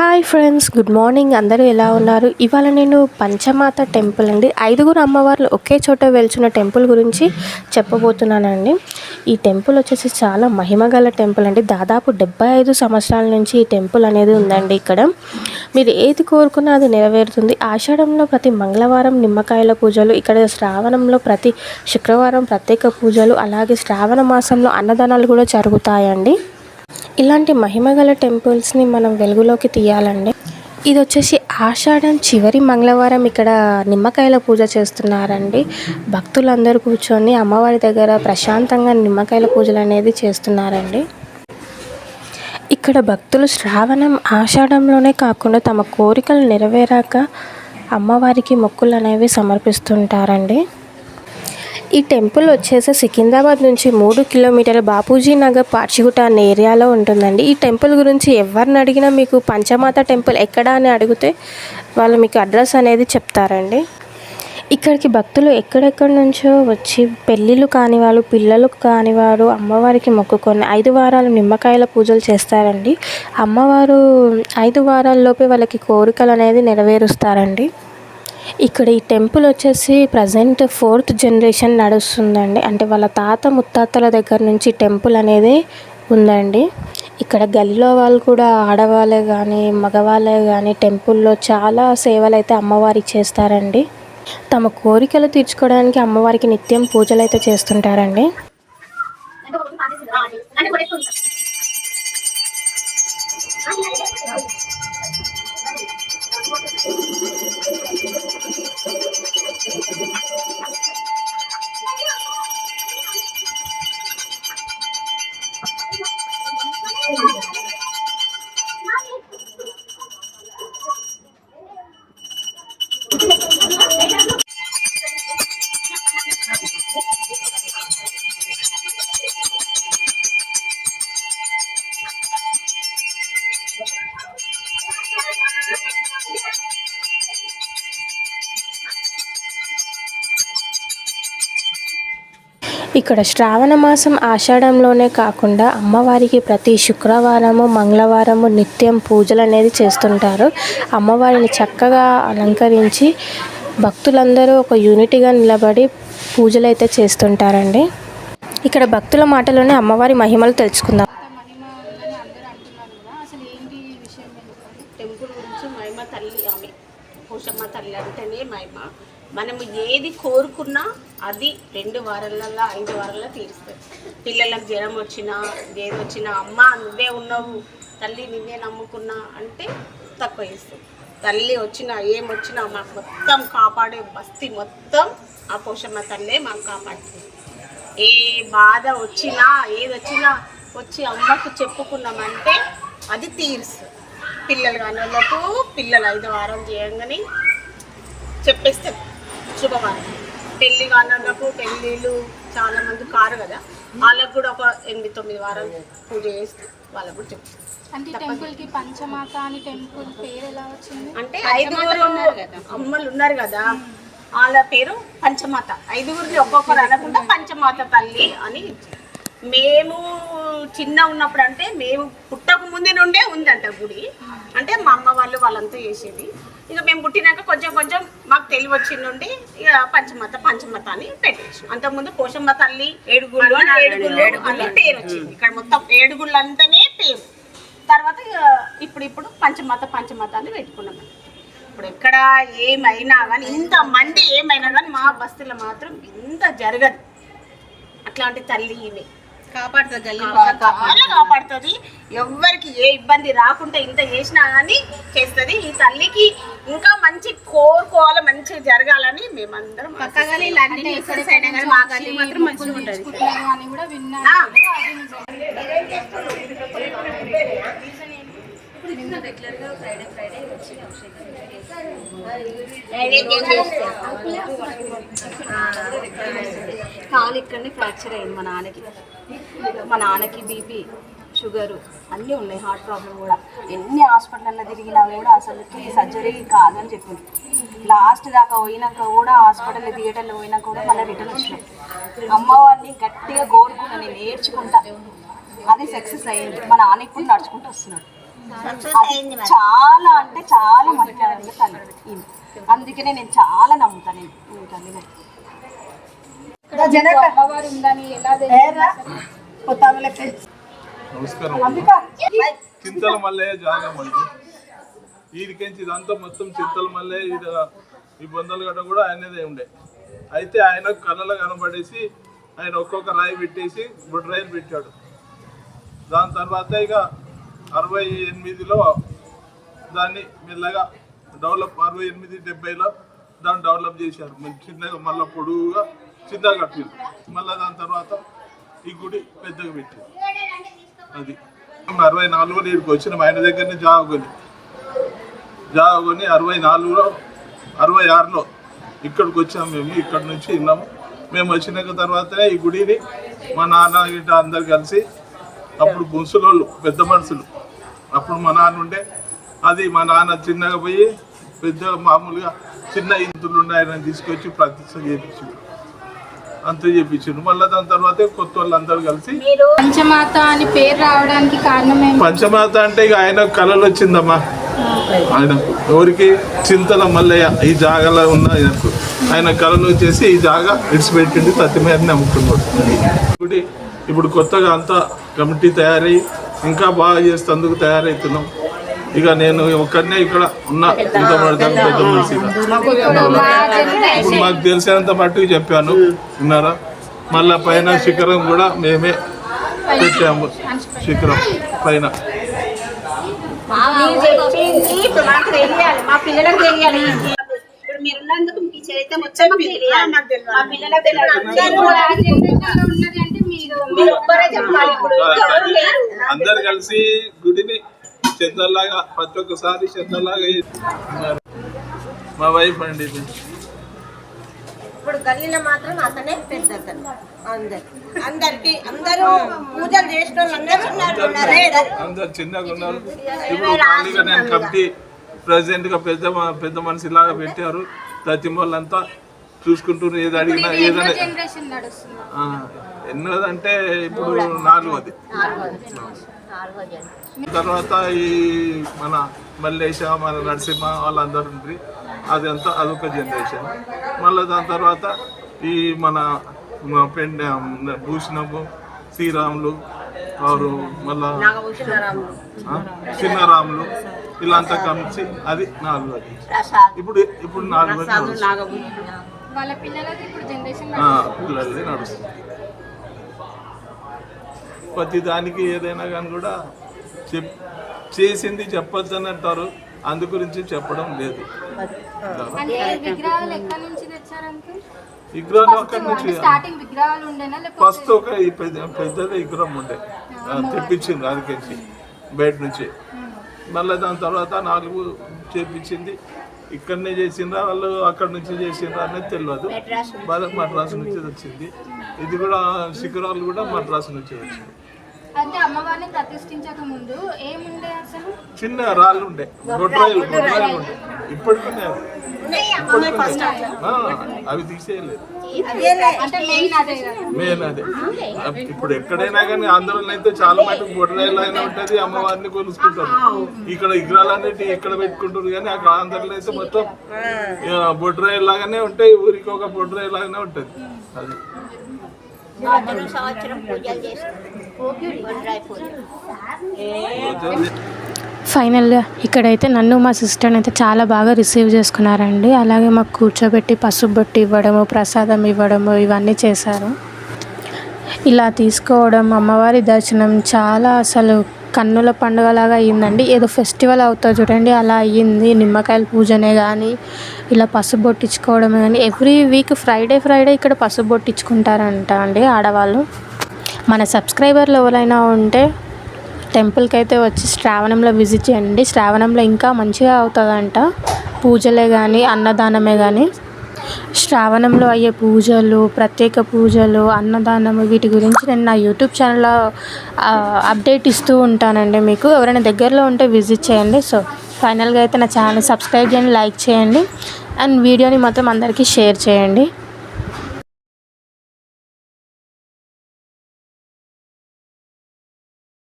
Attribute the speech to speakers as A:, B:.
A: Hi friends good morning. అందరూ ఎలా ఉన్నారు? ఇవాళ నేను పంచమాత టెంపుల్ అండి. ఐదుగురు అమ్మవార్లు ఒకే చోట వెళ్తున్న టెంపుల్ గురించి చెప్పబోతున్నానండి. ఈ టెంపుల్ వచ్చేసి చాలా మహిమగల టెంపుల్ అండి. దాదాపు డెబ్బై ఐదు సంవత్సరాల నుంచి ఈ టెంపుల్ అనేది ఉందండి ఇక్కడ. మీరు ఏది కోరుకున్నా అది నెరవేరుతుంది. ఆషాఢంలో ప్రతి మంగళవారం నిమ్మకాయల పూజలు ఇక్కడ శ్రావణంలో ప్రతి శుక్రవారం ప్రత్యేక పూజలు అలాగే శ్రావణ మాసంలో అన్నదానాలు కూడా జరుగుతాయండి. ఇలాంటి మహిమగల టెంపుల్స్ని మనం వెలుగులోకి తీయాలండి. ఇది వచ్చేసి ఆషాఢం చివరి మంగళవారం ఇక్కడ నిమ్మకాయల పూజ చేస్తున్నారండి. భక్తులందరూ కూర్చొని అమ్మవారి దగ్గర ప్రశాంతంగా నిమ్మకాయల పూజలు అనేది చేస్తున్నారండి. ఇక్కడ భక్తులు శ్రావణం ఆషాఢంలోనే కాకుండా తమ కోరికలు నెరవేరాక అమ్మవారికి మొక్కులు అనేవి సమర్పిస్తుంటారండి. ఈ టెంపుల్ వచ్చేసి సికింద్రాబాద్ నుంచి మూడు కిలోమీటర్ల బాపూజీ నగర్ పార్చిగుట అనే ఏరియాలో ఉంటుందండి. ఈ టెంపుల్ గురించి ఎవరిని అడిగినా మీకు పంచమాత టెంపుల్ ఎక్కడ అని అడిగితే వాళ్ళు మీకు అడ్రస్ అనేది చెప్తారండి. ఇక్కడికి భక్తులు ఎక్కడెక్కడి నుంచో వచ్చి పెళ్ళిళ్ళు కానివారు పిల్లలు కానివారు అమ్మవారికి మొక్కుకొని ఐదు వారాలు నిమ్మకాయల పూజలు చేస్తారండి. అమ్మవారు ఐదు వారాల్లోపే వాళ్ళకి కోరికలు అనేది నెరవేరుస్తారండి. ఇక్కడ ఈ టెంపుల్ వచ్చేసి ప్రజెంట్ ఫోర్త్ జనరేషన్ నడుస్తుందండి. అంటే వాళ్ళ తాత ముత్తాతల దగ్గర నుంచి టెంపుల్ అనేది ఉందండి. ఇక్కడ గల్లీలో వాళ్ళు కూడా ఆడవాళ్ళే కానీ మగవాళ్ళే కానీ టెంపుల్లో చాలా సేవలు అయితే అమ్మవారికి చేస్తారండి. తమ కోరికలు తీర్చుకోవడానికి అమ్మవారికి నిత్యం పూజలు అయితే చేస్తుంటారండి Thank you. ఇక్కడ శ్రావణ మాసం ఆషాఢంలోనే కాకుండా అమ్మవారికి ప్రతి శుక్రవారము మంగళవారము నిత్యం పూజలు అనేది చేస్తుంటారు. అమ్మవారిని చక్కగా అలంకరించి భక్తులందరూ ఒక యూనిటీగా నిలబడి పూజలు అయితే చేస్తుంటారండి. ఇక్కడ భక్తుల మాటలోనే అమ్మవారి మహిమలు తెలుసుకుందాం.
B: టెంపుల్ గురించి మహిమ తల్లి ఆమె పోషమ్మ తల్లి అంటేనే మహిమ. మనము ఏది కోరుకున్నా అది రెండు వారాలలో ఐదు వారాల్లో తీరుస్తుంది పిల్లలకు జ్వరం వచ్చినా ఏది వచ్చినా అమ్మ నువ్వే ఉన్నావు తల్లి నువ్వే నమ్ముకున్నా అంటే తక్కువ చేస్తుంది తల్లి వచ్చినా ఏం వచ్చినా మాకు మొత్తం కాపాడే బస్తీ మొత్తం ఆ పోషమ్మ తల్లే మాకు కాపాడుతుంది. ఏ బాధ వచ్చినా ఏది వచ్చినా వచ్చి అమ్మకు చెప్పుకున్నామంటే అది తీరుస్తుంది పిల్లలు కాని వాళ్ళకు పిల్లలు ఐదు వారం చేయంగానే చెప్పేస్తారు శుభవారం పెళ్ళి కాని వాళ్ళకు పెళ్ళిళ్ళు చాలా మంది కారు కదా వాళ్ళకు కూడా ఒక ఎనిమిది తొమ్మిది వారాలు పూజ చేస్తే వాళ్ళకు కూడా చెప్తారు.
C: అంటే టెంపుల్కి పంచమాత అని టెంపుల్ పేరు ఎలా వచ్చింది?
B: అంటే ఐదుగురు అమ్మలు ఉన్నారు కదా వాళ్ళ పేరు పంచమాత. ఐదుగురిని ఒక్కొక్కరు అనకుండా పంచమాత తల్లి అని మేము చిన్న ఉన్నప్పుడు అంటే మేము పుట్టక ముందు గుడి. అంటే మా అమ్మ వాళ్ళు వాళ్ళంతా చేసేది. ఇక మేము పుట్టినాక కొంచెం కొంచెం మాకు తెలివి వచ్చిన నుండి ఇక పంచమత పంచమత అని పెట్టేసి అంతకుముందు పోషమ్మ తల్లి ఏడుగుళ్ళు ఏడుగుళ్ళు అని పేరు వచ్చింది. ఇక్కడ మొత్తం ఏడుగుళ్ళు అంటేనే పేరు. తర్వాత ఇక ఇప్పుడు ఇప్పుడు పంచమత పంచమత అని పెట్టుకున్నాం. ఇప్పుడు ఎక్కడ ఏమైనా కానీ ఇంత మంది ఏమైనా కానీ మా బస్తీలో మాత్రం ఇంత జరగదు. అట్లాంటి తల్లి ఈమె.
C: కాపాడుతుంది
B: కాపాడుతుంది. ఎవ్వరికి ఏ ఇబ్బంది రాకుండా ఇంత చేసినా కానీ చేస్తుంది. ఈ తల్లికి ఇంకా మంచి కోరుకోవాలి మంచిగా జరగాలని మేమందరం
C: గల్లీ మాత్రం మంచిగా ఉంటుంది. అని
D: కాలు ఇక్కడనే ఫ్రాక్చర్ అయింది మా నాన్నకి. మా నాన్నకి బీపీ షుగరు అన్నీ ఉన్నాయి హార్ట్ ప్రాబ్లం కూడా. ఎన్ని హాస్పిటల్లో తిరిగినా కూడా అసలు సర్జరీ కాదని చెప్పింది లాస్ట్ దాకా పోయినాక కూడా హాస్పిటల్ థియేటర్లో పోయినాక కూడా మళ్ళీ రిటర్న్ వచ్చినాం. అమ్మవారిని గట్టిగా కోరుకున్నా నేను నేర్చుకుంటా అది సక్సెస్ అయ్యింది. మా నాన్న ఇప్పుడు నడుచుకుంటూ వస్తున్నాడు. చాలా అంటే చాలా మహిళ తల్లి. అందుకనే నేను చాలా నమ్ముతాను నేను తల్లిని.
E: నమస్కారం. చింతల మల్లె జాగా మనకి వీడికించి ఇదంతా మొత్తం చింతల మల్లె ఈడ ఈ బొందల గడ్డ కూడా ఆయనదే ఉండే. అయితే ఆయన కళ్ళలో కనబడేసి ఆయన ఒక్కొక్క రాయి పెట్టేసి గుడ్ రాయిలు పెట్టాడు. దాని తర్వాత ఇక అరవై ఎనిమిదిలో దాన్ని మెల్లగా డెవలప్ అరవై ఎనిమిది డెబ్బైలో దాన్ని డెవలప్ చేశారు. చిన్నగా మళ్ళీ పొడుగుగా చిన్నగా కట్టారు. మళ్ళీ దాని తర్వాత ఈ గుడి పెద్దగా పెట్టారు. అది. అరవై నాలుగులో ఇక్కడికి వచ్చిన ఆయన దగ్గరనే జాబ్ కొని కొని అరవై నాలుగులో అరవై ఆరులో ఇక్కడికి వచ్చాము మేము. ఇక్కడ నుంచి విన్నాము. మేము వచ్చినాక తర్వాతనే ఈ గుడిని మా నాన్న గిట్ట అందరు కలిసి అప్పుడు ముసలోళ్ళు పెద్ద మనుషులు. అప్పుడు మా నాన్న ఉండే. అది మా నాన్న చిన్నగా పోయి పెద్ద మామూలుగా చిన్న ఇంతులు ఉన్నాయని తీసుకొచ్చి ప్రతిష్ట చేయించారు అంత చేయించారు మళ్ళీ దాని తర్వాత కొత్త వాళ్ళు అందరూ కలిసి
C: పంచమాత అని పేరు రావడానికి కారణం
E: పంచమాత అంటే ఇక ఆయన కళలు వచ్చిందమ్మా. ఆయన ఎవరికి? చింతల మల్లయ్య ఈ జాగాలో ఉన్న ఆయనకు. ఆయన కళలు వచ్చేసి ఈ జాగా ఇడిచిపెట్టిండి సత్యమేరని అమ్ముకున్నాడు. గుడి ఇప్పుడు కొత్తగా అంతా కమిటీ తయారై ఇంకా బాగా చేస్తేందుకు తయారవుతున్నాం ఇక నేను ఒక్కడనే ఇక్కడ ఉన్న. ఇంత పడతాను పెద్ద ఇప్పుడు మాకు తెలిసినంత మట్టుకు చెప్పాను. విన్నారా? మళ్ళా పైన శిఖరం కూడా మేమే పెట్టాము. శిఖరం పైన.
F: మా పిల్లలకు తెలియాలి. ఇప్పుడు మీరు ఉన్నందుకు మీకు చరిత్ర మొత్తం మాకు తెలియాలి. మా పిల్లలకు తెలియాలి అందరూ
E: కలిసి గుడిని చెద్దల్లాగా ప్రతి ఒక్కసారి చేస్తున్నారు. మా వైఫ్ అండి ఇది.
G: ఇప్పుడు గల్లీలో మాత్రం అతనే పెద్ద అందరు. అందరికి అందరూ పూజలు చేసిన వాళ్ళు అందరూ
E: చిన్నగా ఉన్నారు. ఇప్పుడు ఖాళీగా నేను కమిటీ ప్రెసిడెంట్గా పెద్ద మ- పెద్ద మనిషి లాగా పెట్టారు. ప్రతి వాళ్ళంతా చూసుకుంటున్నారు ఏది అడిగినా ఏదైనా ఆ, ఎన్నోదంటే ఇప్పుడు నాలుగోది. తర్వాత ఈ మన మల్లేశ మన నరసింహ వాళ్ళందరూ ఉండ్రి. అది అంతా అదొక జనరేషన్ మళ్ళీ దాని తర్వాత ఈ మన పెండ భూషణము శ్రీరాములు వారు మళ్ళా చిన్నరాములు ఇలా అంతా కలిసి అది నాలుగోది. ఇప్పుడు ఇప్పుడు నాలుగోది నడుస్తుంది.
C: వాళ్ళ పిల్లలకి ఇప్పుడు జనరేషన్
E: ఆ, పిల్లలది నడుస్తుంది. ప్రతి దానికి ఏదైనా కానీ కూడా చెప్ చేసింది చెప్పొద్దు అని అంటారు అందు గురించి చెప్పడం లేదు
C: విగ్రహాలు
E: అక్కడి నుంచి ఫస్ట్ ఒక ఈ పెద్ద పెద్దది విగ్రహం ఉండే. తెప్పించింది అదికించి బయట నుంచి. మళ్ళీ దాని తర్వాత నాలుగు చేపించింది. ఇక్కడనే చేసిండ్రా వాళ్ళు అక్కడ నుంచి చేసిండ్రా అనేది తెలియదు బాగా మద్రాసు నుంచి వచ్చింది. ఇది కూడా శిఖరాలు కూడా మద్రాసు నుంచి వచ్చింది.
C: అంటే అమ్మవారిని ప్రతిష్ఠించక ముందు ఏముండే అసలు?
E: చిన్న రాళ్ళు ఉండే. ఇప్పటికీ ఉన్నాయి. ఆ, అవి తీసేయలేదు
C: మెయిన్ అదే
E: ఇప్పుడు ఎక్కడైనా కానీ ఆంధ్రలో అయితే చాలా మటుకు బొడ్రాయిలు అయినా ఉంటది అమ్మవారిని కొలుసుకుంటారు. ఇక్కడ విగ్రహాలన్నిటి ఇక్కడ పెట్టుకుంటారు కానీ అక్కడ ఆంధ్రలో అయితే మొత్తం బొడ్రాయి లాగానే ఉంటాయి ఊరికి ఒక బొడ్రాయి లాగానే ఉంటది. అది.
G: సంవత్సరం పూజలు చేస్తారు
H: ఫైనల్గా ఇక్కడైతే నన్ను మా సిస్టర్ని అయితే చాలా బాగా రిసీవ్ చేసుకున్నారండి. అలాగే మాకు కూర్చోబెట్టి పసుపు బొట్టి ఇవ్వడము ప్రసాదం ఇవ్వడము ఇవన్నీ చేశారు. ఇలా తీసుకోవడం అమ్మవారి దర్శనం చాలా అసలు కన్నుల పండుగలాగా అయ్యిందండి. ఏదో ఫెస్టివల్ అవుతుంది చూడండి అలా అయ్యింది. నిమ్మకాయల పూజనే కానీ ఇలా పసుపు బొట్టించుకోవడమే కానీ ఎవ్రీ వీక్ ఫ్రైడే ఫ్రైడే ఇక్కడ పసుపు బొట్టించుకుంటారంట అండి ఆడవాళ్ళు. మన సబ్స్క్రైబర్లు ఎవరైనా ఉంటే టెంపుల్కి అయితే వచ్చి శ్రావణంలో విజిట్ చేయండి. శ్రావణంలో ఇంకా మంచిగా అవుతుందంట. పూజలే కానీ అన్నదానమే కానీ శ్రావణంలో అయ్యే పూజలు ప్రత్యేక పూజలు అన్నదానము వీటి గురించి నేను నా యూట్యూబ్ ఛానల్లో అప్డేట్ ఇస్తూ ఉంటానండి మీకు. ఎవరైనా దగ్గరలో ఉంటే విజిట్ చేయండి. సో ఫైనల్గా అయితే నా ఛానల్ సబ్స్క్రైబ్ చేయండి లైక్ చేయండి. అండ్ వీడియోని మాత్రం అందరికీ షేర్ చేయండి.